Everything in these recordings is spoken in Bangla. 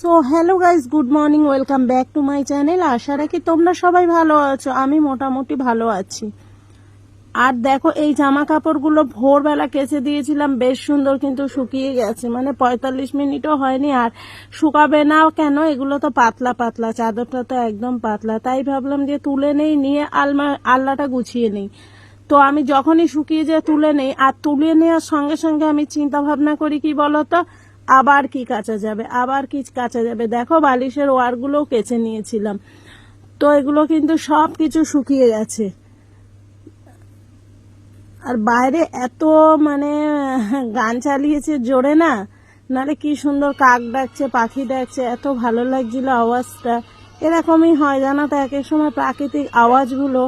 So hello guys good morning welcome back to my channel আশা রাখি তোমরা সবাই ভালো আছো। আমি মোটামুটি ভালো আছি। আর দেখো, এই জামা কাপড়গুলো ভোরবেলা কেচে দিয়েছিলাম, বেশ সুন্দর কিন্তু শুকিয়ে গেছে। মানে পঁয়তাল্লিশ মিনিটও হয়নি, আর শুকাবে না কেন? এগুলো তো পাতলা পাতলা, চাদরটা তো একদম পাতলা। তাই ভাবলাম যে তুলে নেই, নিয়ে আলমা আল্লাটা গুছিয়ে নেই। তো আমি যখনই শুকিয়ে যে তুলে নেই, আর তুলে নেওয়ার সঙ্গে সঙ্গে আমি চিন্তা ভাবনা করি কি বলতো? আবার কি কাচা যাবে? আবার কি কাচা যাবে? দেখো বালিশের ওয়ারগুলোও কেচে নিয়েছিলাম। তো এগুলো কিন্তু সব কিছু শুকিয়ে গেছে। আর বাইরে এত মানে গান চালিয়েছে জোরে না? নালে কি সুন্দর কাক ডাকছে পাখি ডাকছে এত ভালো লাগছিল আওয়াজটা। এরকমই হয় জানো তো এক এক সময় প্রাকৃতিক আওয়াজগুলো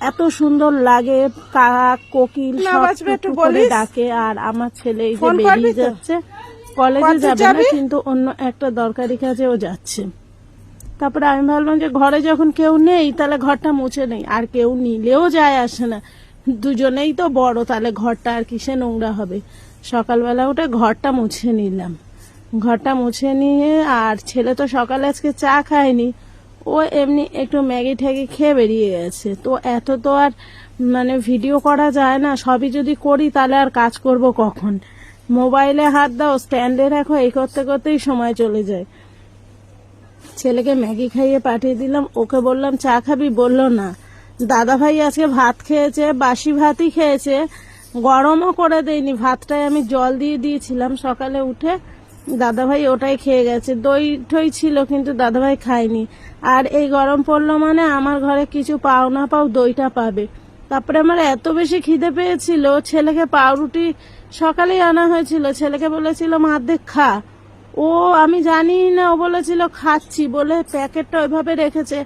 এত সুন্দর লাগে কাক কোকিল সব? ডাকে আর আমার ছেলে এই যে বেরিয়ে যাচ্ছে। কলেজে যাবে না কিন্তু অন্য একটা দরকারি কাজেও যাচ্ছে। তারপরে আমি ভাবলাম যে ঘরে যখন কেউ নেই তাহলে ঘরটা মুছে নেই। আর কেউ নিলেও যায় আসে না। দুজনেই তো বড় তাহলে ঘরটা আর কিসে নোংরা হবে? সকালবেলা উঠে ঘরটা মুছে নিলাম। ঘরটা মুছে নিয়ে আর ছেলে তো সকালে আজকে চা খায়নি ও এমনি একটু ম্যাগি ঠ্যাগি খেয়ে বেরিয়ে গেছে। তো এত তো আর মানে ভিডিও করা যায় না। সবই যদি করি তাহলে আর কাজ করব কখন? মোবাইলে হাত দাও, স্ট্যান্ডে রাখো, এই করতে করতেই সময় চলে যায়। ছেলেকে ম্যাগি খাইয়ে পাঠিয়ে দিলাম, ওকে বললাম, চা খাবি? বলল না। দাদা ভাই আজকে ভাত খেয়েছে, বাসি ভাতই খেয়েছে, গরমও করে দেয়নি। ভাতটাই আমি জল দিয়ে দিয়েছিলাম সকালে উঠে। দাদা ভাই ওটাই খেয়ে গেছে। দই ঠই ছিল, কিন্তু দাদা ভাই খায়নি। আর এই গরম পড়ল মানে আমার ঘরে কিছু পাও না পাও দইটা পাবে। তারপরে আমার এত বেশি খিদে পেয়েছিল, ছেলেকে পাউরুটি সকালেই আনা হয়েছিল। ছেলেকে বলেছিলাম অর্ধেক খা। ও, আমি জানি না, ও বলেছিল, খাচ্ছি। বলে প্যাকেটটা ওইভাবে রেখেছে।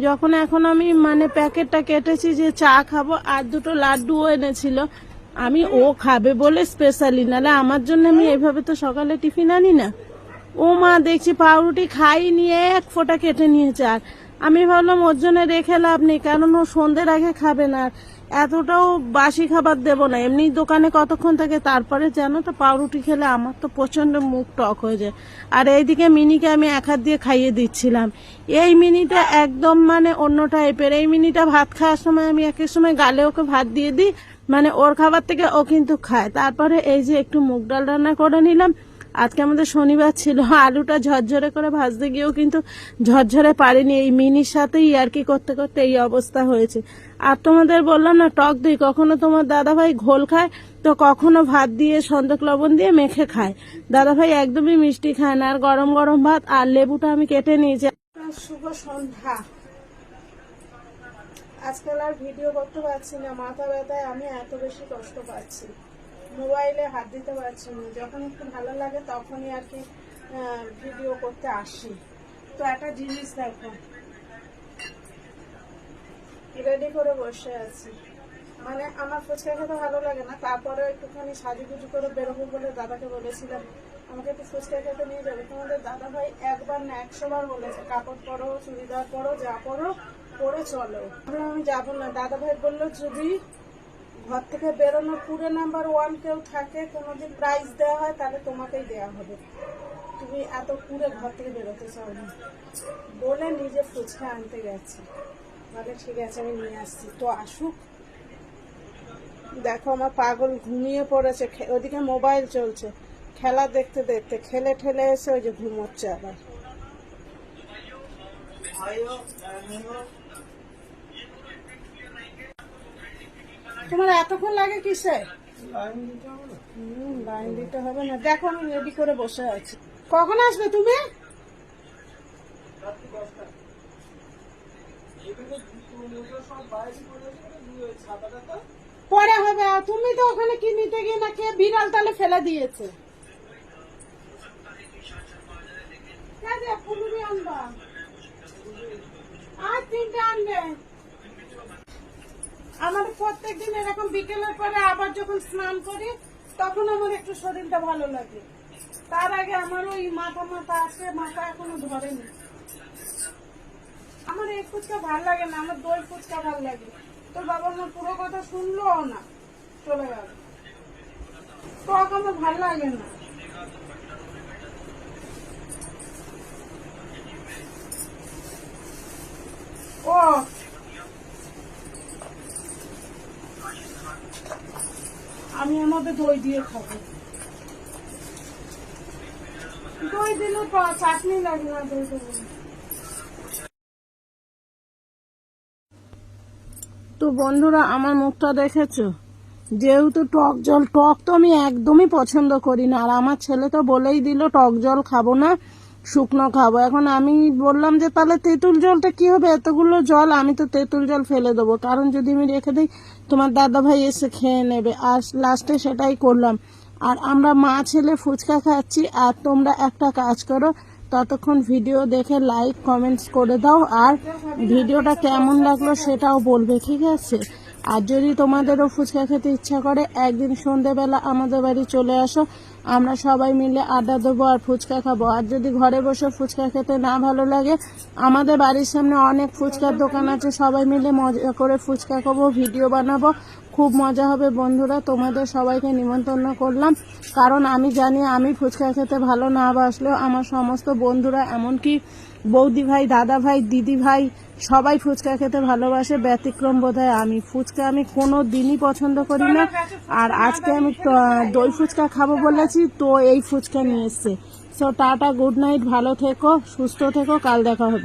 যখন এখন আমি মানে প্যাকেটটা কেটেছি যে চা খাব, আর দুটো লাড্ডুও এনেছিল, আমি, ও খাবে বলে স্পেশালি নালে আমার জন্য আমি এইভাবে তো সকালে টিফিন আনি না। ও, মা, দেখছি পাউরুটি খাই নিয়ে এক ফোঁটা কেটে নিয়েছে। আর আমি ভাবলাম, ওর জন্য রেখে লাভ নেই কারণ ও সন্ধ্যের আগে খাবে না। এতটাও বাসি খাবার দেব না। এমনি দোকানে কতক্ষণ থাকে, তারপরে জানো তো পাউরুটি খেলে আমার তো প্রচণ্ড মুখ টক হয়ে যায়। আর এইদিকে মিনিকে আমি এক হাত দিয়ে খাইয়ে দিচ্ছিলাম। এই মিনিটা একদম মানে অন্য টাইপের। এই মিনিটা ভাত খাওয়ার সময় আমি এক এক সময় গালে ওকে ভাত দিয়ে দিই। মানে ওর খাবার থেকে ও কিন্তু খায়। তারপরে এই যে একটু মুগ ডাল রান্না করে নিলাম। আজকে আমাদের শনিবার ছিল, আলুটা ঝরঝরে করে ভাজতে গিয়েও কিন্তু ঝরঝরে পারিনি। এই মিনির সাথেই আর কি করতে করতে এই অবস্থা হয়েছে। আর তোমাদের বললাম না, টক দই কখনো তোমার দাদা ভাই ঘোল খায়, তো কখনো ভাত দিয়ে সন্দক লবণ দিয়ে মেখে খায়। দাদা ভাই একদমই মিষ্টি খায় না, আর গরম গরম ভাত আর লেবুটা আমি কেটে নিয়েছি। শুভ সন্ধ্যা। আজকাল আর ভিডিও করতে পারছি না, মাথা ব্যথায় আমি এত বেশি কষ্ট পাচ্ছি। মোবাইলে হাত দিতে পারছি না যখন একটু ভালো লাগে তখনই আর কি ভিডিও করতে আসি। তো একটা জিনিস দেখো। রেডি করে বসে আছি। মানে আমার ফুচকা খেতে ভালো লাগে না তারপরে একটুখানি সাজুগুজু করে বেরোবো বলে দাদাকে বলেছিলাম, আমাকে একটু ফুচকা খেতে নিয়ে যাবে। তোমাদের দাদা ভাই একবার না একশো বার বলেছে, কাপড় পরো, চুড়িদার পরো, যা পরো, পরে চলো। আমি যাব না। দাদা ভাই বলল, যদি ঘর থেকে বেরোনোর পুরো নাম্বার ওয়ান কেউ থাকে, কোনোদিন প্রাইজ দেওয়া হয়, তাহলে তোমাকেই দেওয়া হবে। তুমি এত পুরো ঘর থেকে বেরোতে চাও না। বলে নিজে ফুচকা আনতে গেছে। বলে, ঠিক আছে, আমি নিয়ে আসছি। তো আসুক। দেখো আমার পাগল ঘুমিয়ে পড়েছে। ওদিকে মোবাইল চলছে। খেলা দেখতে দেখতে, খেলে ঠেলে এসে ওই যে ঘুমোচ্ছে আবার। তোমার এতক্ষণ লাগে কিসে? লাইন দিতে হবে না। দেখো, আমি রেডি করে বসে আছি। কখন আসবে তুমি? পরে হবে। তুমি তো ওখানে কি নিতে গিয়ে না কে বিড়াল তালে ফেলে দিয়েছে। আর তিনটে আনবে। আমার প্রত্যেক দিন এরকম বিকেলের পরে আবার যখন স্নান করি, তখন আমার একটু শরীরটা ভালো লাগে। তার আগে আমার ওই মাথা মাথা আছে, মাথা এখনও ধরেনি। আমার এই ফুচকা ভালো লাগে না, আমার দই ফুচকা ভালো লাগে। তোর বাবা আমার পুরো কথা শুনলো না? চলে গেল। টক আমার ভালো লাগে না। ও মধ্যে দই দিয়ে খাব। দই দিলে চাটনি লাগে না দই দেবো তো বন্ধুরা, আমার মুখটা দেখেছ? যেহেতু টক জল, টক তো আমি একদমই পছন্দ করি না। আর আমার ছেলে তো বলেই দিল, টক জল খাব না। শুকনো খাব। এখন আমি বললাম যে, তাহলে তেঁতুল জলটা কি হবে? এতগুলো জল, আমি তো তেঁতুল জল ফেলে দেবো। কারণ যদি আমি রেখে দিই, তোমার দাদা ভাই এসে খেয়ে নেবে। আর লাস্টে সেটাই করলাম। আর আমরা মা ছেলে ফুচকা খাচ্ছি। আর তোমরা একটা কাজ করো, ততক্ষণ ভিডিও দেখে লাইক কমেন্টস করে দাও। আর ভিডিওটা কেমন লাগল সেটাও বলবে, ঠিক আছে? আর যদি তোমাদেরও ফুচকা খেতে ইচ্ছা করে, একদিন সন্ধেবেলা আমাদের বাড়ি চলে আসো। আমরা সবাই মিলে আড্ডা দেবো আর ফুচকা খাব। আর যদি ঘরে বসে ফুচকা খেতে না ভালো লাগে, আমাদের বাড়ির সামনে অনেক ফুচকার দোকান আছে। সবাই মিলে মজা করে ফুচকা খাব, ভিডিও বানাবো। খুব মজা হবে বন্ধুরা, তোমাদের সবাইকে নিমন্ত্রণ করলাম। কারণ আমি জানি আমি ফুচকা খেতে ভালো না বাসলেও আমার সমস্ত বন্ধুরা, এমনকি বৌদি ভাই, দাদা ভাই, দিদি ভাই, সবাই ফুচকা খেতে ভালোবাসে, ব্যতিক্রম বোধহয় আমি। ফুচকা আমি কোনো দিনই পছন্দ করি না। আর আজকে আমি দই ফুচকা খাব বলেছি, তো এই ফুচকা নিয়ে এসছে। সো টাটা গুড নাইট ভালো থেকো, সুস্থ থেকো, কাল দেখা হবে।